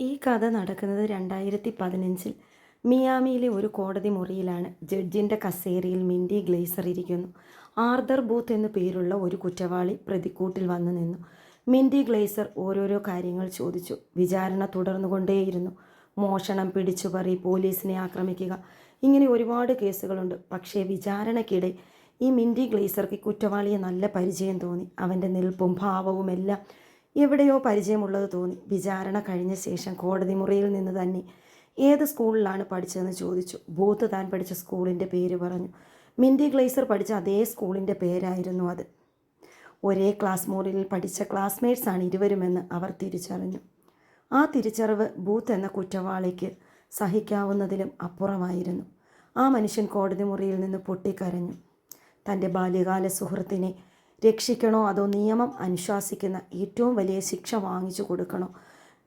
ഈ കഥ നടക്കുന്നത് രണ്ടായിരത്തി പതിനഞ്ചിൽ മിയാമിയിലെ ഒരു കോടതി മുറിയിലാണ്. ജഡ്ജിന്റെ കസേരയിൽ മിൻഡി ഗ്ലേസർ ഇരിക്കുന്നു. ആർദർ ബൂത്ത് എന്നു പേരുള്ള ഒരു കുറ്റവാളി പ്രതിക്കൂട്ടിൽ വന്നു നിന്നു. മിൻഡി ഗ്ലേസർ ഓരോരോ കാര്യങ്ങൾ ചോദിച്ചു. വിചാരണ തുടർന്നുകൊണ്ടേയിരുന്നു. മോഷണം പിടിച്ചുപറി പോലീസിനെ ആക്രമിക്കുക. ഇങ്ങനെ ഒരുപാട് കേസുകളുണ്ട്. പക്ഷേ വിചാരണയ്ക്കിടെ ഈ മിൻഡി ഗ്ലേസർക്ക് കുറ്റവാളിയെ നല്ല പരിചയം തോന്നി. അവന്റെ നിൽപ്പും ഭാവവും എല്ലാം എവിടെയോ പരിചയമുള്ളത് തോന്നി. വിചാരണ കഴിഞ്ഞ ശേഷം കോടതി മുറിയിൽ നിന്ന് തന്നെ ഏത് സ്കൂളിലാണ് പഠിച്ചതെന്ന് ചോദിച്ചു. ബൂത്ത് താൻ പഠിച്ച സ്കൂളിന്റെ പേര് പറഞ്ഞു. മിൻഡി ഗ്ലേസർ പഠിച്ച അതേ സ്കൂളിന്റെ പേരായിരുന്നു അത്. ഒരേ ക്ലാസ് മുറിയിൽ പഠിച്ച ക്ലാസ്മേറ്റ്സാണ് ഇരുവരുമെന്ന് അവർ തിരിച്ചറിഞ്ഞു. ആ തിരിച്ചറിവ് ബൂത്ത് എന്ന കുറ്റവാളിക്ക് സഹിക്കാവുന്നതിലും അപ്പുറമായിരുന്നു. ആ മനുഷ്യൻ കോടതി മുറിയിൽ നിന്ന് പൊട്ടിക്കരഞ്ഞു. തന്റെ ബാല്യകാല സുഹൃത്തിനെ രക്ഷിക്കണോ? അതോ നിയമം അനുശാസിക്കുന്ന ഏറ്റവും വലിയ ശിക്ഷ വാങ്ങിച്ചു കൊടുക്കണോ?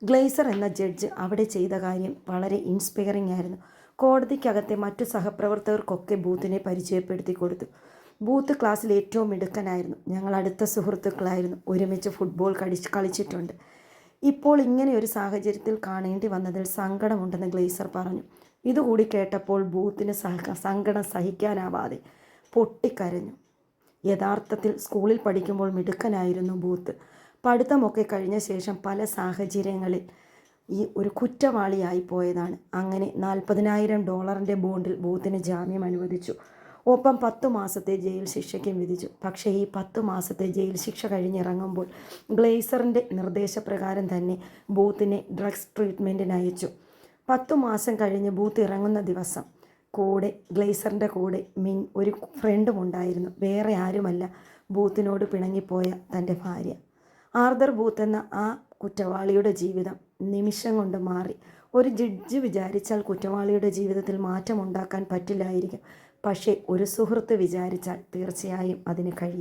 ഗ്ലേസർ എന്ന ജഡ്ജ് അവിടെ ചെയ്ത കാര്യം വളരെ ഇൻസ്പയറിംഗ് ആയിരുന്നു. കോടതിക്കകത്തെ മറ്റു സഹപ്രവർത്തകർക്കൊക്കെ ബൂത്തിനെ പരിചയപ്പെടുത്തി കൊടുത്തു. ബൂത്ത് ക്ലാസ്സിൽ ഏറ്റവും മിടുക്കനായിരുന്നു. ഞങ്ങൾ അടുത്ത സുഹൃത്തുക്കളായിരുന്നു. ഒരുമിച്ച് ഫുട്ബോൾ കളിച്ച് കളിച്ചിട്ടുണ്ട്. ഇപ്പോൾ ഇങ്ങനെ ഒരു സാഹചര്യത്തിൽ കാണേണ്ടി വന്നതിൽ സങ്കടമുണ്ടെന്ന് ഗ്ലേസർ പറഞ്ഞു. ഇതുകൂടി കേട്ടപ്പോൾ ബൂത്തിന് സഹ സങ്കടം സഹിക്കാനാവാതെ പൊട്ടിക്കരഞ്ഞു. യഥാർത്ഥത്തിൽ സ്കൂളിൽ പഠിക്കുമ്പോൾ മിടുക്കനായിരുന്നു ബൂത്ത്. പഠിത്തമൊക്കെ കഴിഞ്ഞ ശേഷം പല സാഹചര്യങ്ങളിൽ ഈ ഒരു കുറ്റവാളിയായി പോയതാണ്. അങ്ങനെ നാൽപ്പതിനായിരം ഡോളറിന്റെ ബോണ്ടിൽ ബൂത്തിന് ജാമ്യം അനുവദിച്ചു. ഒപ്പം പത്തു മാസത്തെ ജയിൽ ശിക്ഷയ്ക്കും വിധിച്ചു. പക്ഷേ ഈ പത്തു മാസത്തെ ജയിൽ ശിക്ഷ കഴിഞ്ഞിറങ്ങുമ്പോൾ ഗ്ലേസറിന്റെ നിർദ്ദേശപ്രകാരം തന്നെ ബൂത്തിനെ ഡ്രഗ്സ് ട്രീറ്റ്മെന്റിന് അയച്ചു. പത്തു മാസം കഴിഞ്ഞ് ബൂത്ത് ഇറങ്ങുന്ന ദിവസം കൂടെ ഗ്ലേസറിന്റെ കൂടെ മിൻ ഒരു ഫ്രണ്ടും ഉണ്ടായിരുന്നു. വേറെ ആരുമല്ല. ബൂത്തിനോട് പിണങ്ങിപ്പോയ തന്റെ ഭാര്യ. ആർദർ ബൂത്ത് എന്ന ആ കുറ്റവാളിയുടെ ജീവിതം നിമിഷം കൊണ്ട് മാറി. ഒരു ജഡ്ജ് വിചാരിച്ചാൽ കുറ്റവാളിയുടെ ജീവിതത്തിൽ മാറ്റമുണ്ടാക്കാൻ പറ്റില്ലായിരിക്കും. പക്ഷേ ഒരു സുഹൃത്ത് വിചാരിച്ചാൽ തീർച്ചയായും അതിന് കഴിയും.